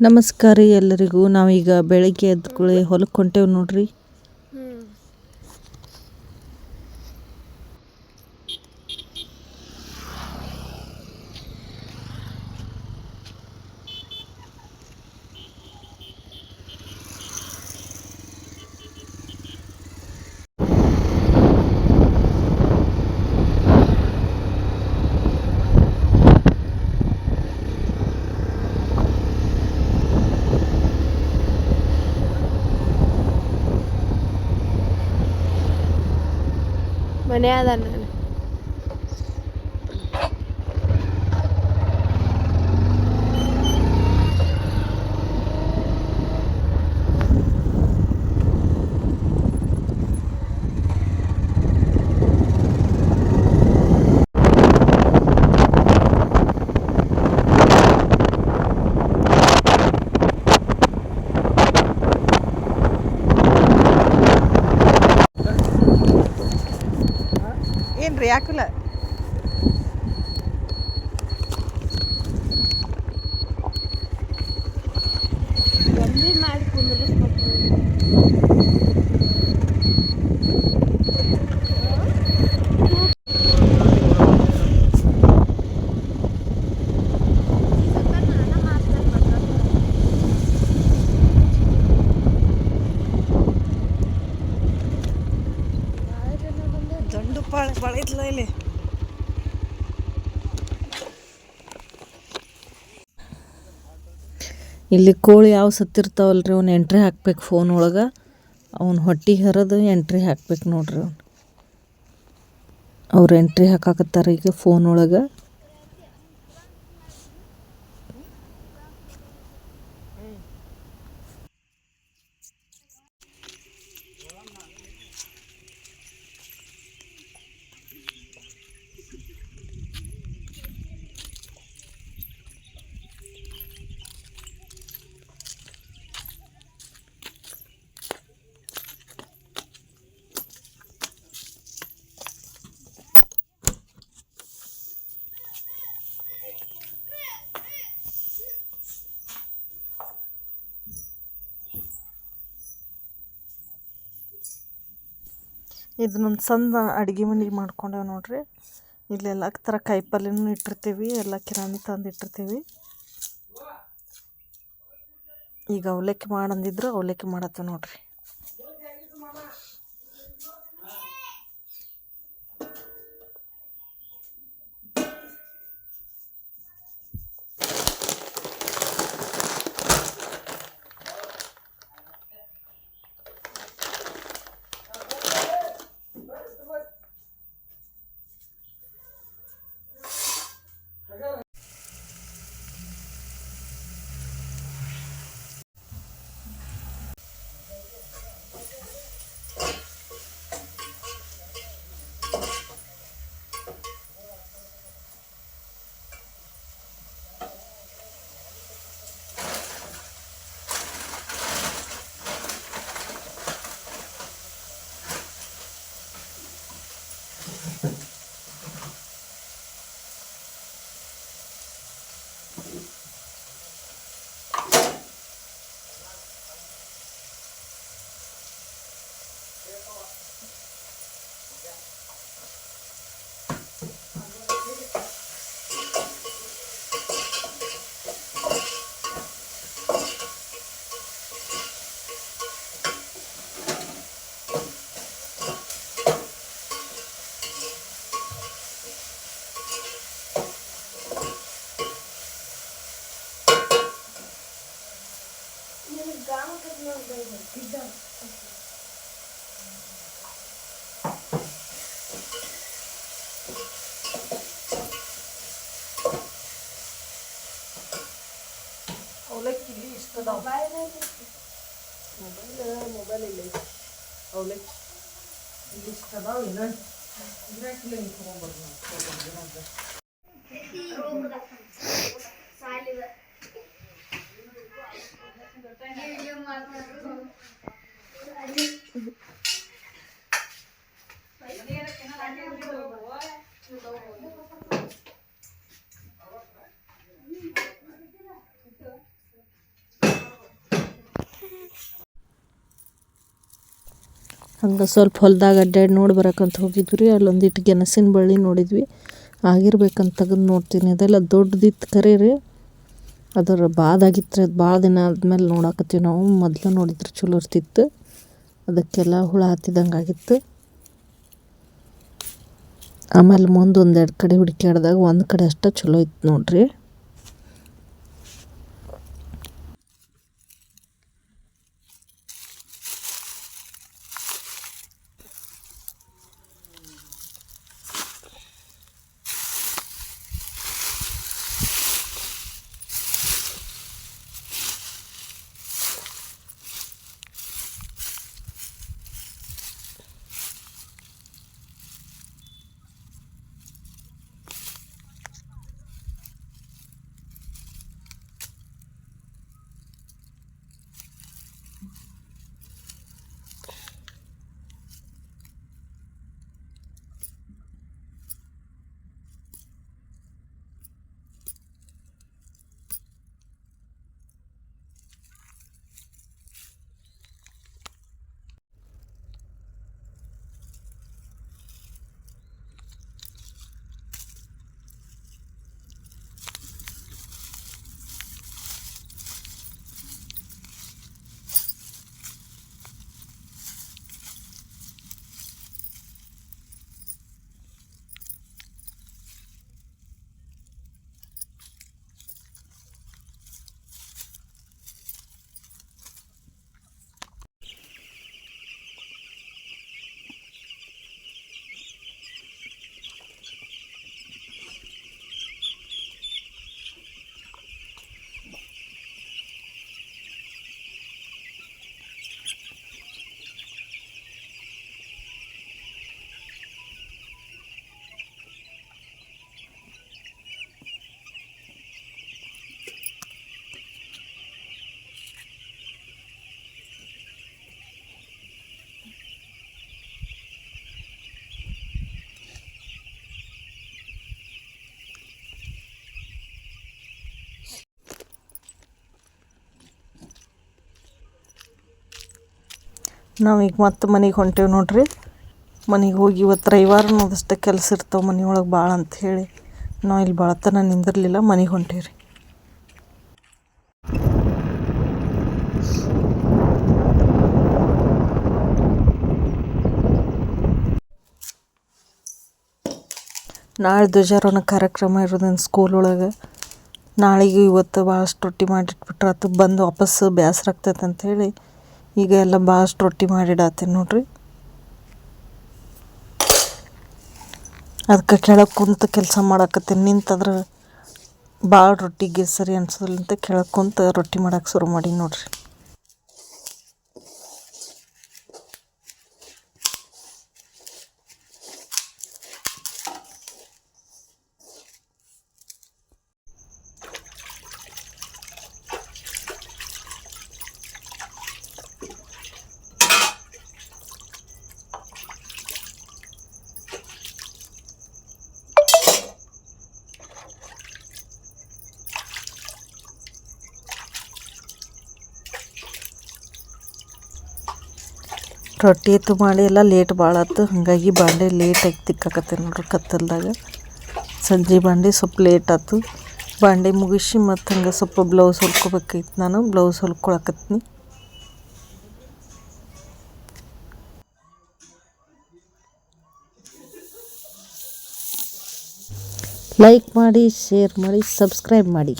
ನಮಸ್ಕಾರ ಎಲ್ಲರಿಗೂ. ನಾವೀಗ ಬೆಳಗ್ಗೆ ಎದ್ದ ಕೂಡಲೇ ಹೊಲಕ್ಕೆ ಹೊಂಟೇವು ನೋಡ್ರಿ. ಮನೆ ಅದ ನಾನು ಐತ್ಲ ಇಲ್ಲಿ ಇಲ್ಲಿ ಕೋಳಿ ಯಾವ ಸತ್ತಿರ್ತಾವಲ್ಲ ರೀ ಅವ್ನು ಎಂಟ್ರಿ ಹಾಕ್ಬೇಕು ಫೋನ್ ಒಳಗೆ? ಅವ್ನು ಹೊಟ್ಟೆ ಹರಿದು ಎಂಟ್ರಿ ಹಾಕ್ಬೇಕು ನೋಡ್ರಿ ಅವ್ನು. ಅವ್ರು ಎಂಟ್ರಿ ಹಾಕಾಕತ್ತಾರ ಈಗ ಫೋನ್ ಒಳಗೆ. ಇದನ್ನೊಂದು ಸಣ್ಣ ಅಡುಗೆ ಮನೆಗೆ ಮಾಡ್ಕೊಂಡೇವೆ ನೋಡ್ರಿ. ಇಲ್ಲೆಲ್ಲ ಥರ ಕಾಯಿಪಲ್ಯನೂ ಇಟ್ಟಿರ್ತೀವಿ, ಎಲ್ಲ ಕಿರಾಣಿ ತಂದು ಇಟ್ಟಿರ್ತೀವಿ. ಈಗ ಅವಲಕ್ಕಿ ಮಾಡಂದಿದ್ರು ಅವಲಕ್ಕಿ ಮಾಡತ್ತೆ ನೋಡ್ರಿ. ಮೊಬೈಲ್ ಮೊಬೈಲ್ ಇಲ್ಲ ಅವಳೆ ಇಲ್ಲಿ ಇಷ್ಟದಾವ ಇಲ್ಲ ಗಿರಾಕಿಲ್ಲ ಹಿಂಗೆ ತೊಗೊಂಬರ್ದು ನಾವು ಹಂಗೆ ಸ್ವಲ್ಪ ಹೊಲ್ದಾಗ ಅಡ್ಡಾಡಿ ನೋಡಿ ಬರಕಂತ ಹೋಗಿದ್ವಿ ರೀ. ಅಲ್ಲೊಂದಿಟ್ಟು ಗೆಣಸಿನ ಬಳ್ಳಿ ನೋಡಿದ್ವಿ. ಆಗಿರ್ಬೇಕಂತ ತೆಗೆದು ನೋಡ್ತೀನಿ. ಅದೆಲ್ಲ ದೊಡ್ಡದಿತ್ತು ಕರೆ ರೀ. ಅದರ ಬಾದಾಗಿತ್ತು ಅದು ಭಾಳ ದಿನ ಆದ್ಮೇಲೆ ನೋಡಾಕತ್ತೀವಿ ನಾವು. ಮೊದಲು ನೋಡಿದ್ರೆ ಚಲೋ ಇರ್ತಿತ್ತು. ಅದಕ್ಕೆಲ್ಲ ಹುಳ ಹತ್ತಿದಂಗೆ ಆಗಿತ್ತು. ಆಮೇಲೆ ಮುಂದೆ ಒಂದೆರಡು ಕಡೆ ಹುಡುಕ್ಯಾಡ್ದಾಗ ಒಂದು ಕಡೆ ಅಷ್ಟೇ ಚಲೋ ಇತ್ತು ನೋಡ್ರಿ. ನಾವೀಗ ಮತ್ತೆ ಮನೆಗೆ ಹೊಂಟೇವಿ ನೋಡ್ರಿ. ಮನೆಗೆ ಹೋಗಿ ಇವತ್ತು ರವಿವಾರ ಅದಷ್ಟು ಕೆಲಸ ಇರ್ತಾವೆ ಮನೆಯೊಳಗೆ ಭಾಳ ಹೇಳಿ ನಾವು ಇಲ್ಲಿ ಭಾಳ ತನ ನಿಂದಿರಲಿಲ್ಲ, ಮನೆಗೆ ಹೊಂಟೇವಿ ರೀ. ನಾಳೆ ಧ್ವಜಾರೋಹಣ ಕಾರ್ಯಕ್ರಮ ಇರೋದೇನು ಸ್ಕೂಲ್ ಒಳಗೆ? ನಾಳೆಗೂ ಇವತ್ತು ಭಾಳಷ್ಟು ರೊಟ್ಟಿ ಮಾಡಿಟ್ಬಿಟ್ರೆ ಅದು ಬಂದು ವಾಪಸ್ಸು ಬೇಸ್ರ ಆಗ್ತೈತೆ ಅಂಥೇಳಿ ಈಗ ಎಲ್ಲ ಭಾಳಷ್ಟು ರೊಟ್ಟಿ ಮಾಡಿಡತ್ತೇನೆ ನೋಡ್ರಿ. ಅದಕ್ಕೆ ಕೆಳಗೆ ಕುಂತು ಕೆಲಸ ಮಾಡಾಕತ್ತೀನಿ. ನಿಂತಂದ್ರೆ ಭಾಳ ರೊಟ್ಟಿಗೆ ಸರಿ ಅನ್ಸೋದಿಲ್ಲ ಅಂತ ಕೆಳಗೆ ಕುಂತು ರೊಟ್ಟಿ ಮಾಡಕ್ಕೆ ಶುರು ಮಾಡಿ ನೋಡ್ರಿ. ರೊಟ್ಟಿ ಇತ್ತು ಮಾಡಿ ಎಲ್ಲ ಲೇಟ್ ಭಾಳ ಆಯ್ತು ಹಾಗಾಗಿ ಬಾಂಡೆ ಲೇಟಾಗಿ ತಿಕ್ಕಾಕತ್ತೀನಿ ನೋಡ್ರಿ ಕತ್ತಲ್ದಾಗ. ಸಂಜೆ ಬಾಂಡೆ ಸ್ವಲ್ಪ ಲೇಟ್ ಆಯ್ತು ಬಾಂಡೆ ಮುಗಿಸಿ ಮತ್ತು ಹಂಗೆ ಸ್ವಲ್ಪ ಬ್ಲೌಸ್ ಹೊಲ್ಕೋಬೇಕಾಗಿತ್ತು ನಾನು. ಬ್ಲೌಸ್ ಹೊಲ್ಕೊಳಕತ್ತೀನಿ ಲೈಕ್ ಮಾಡಿ ಶೇರ್ ಮಾಡಿ ಸಬ್ಸ್ಕ್ರೈಬ್ ಮಾಡಿ.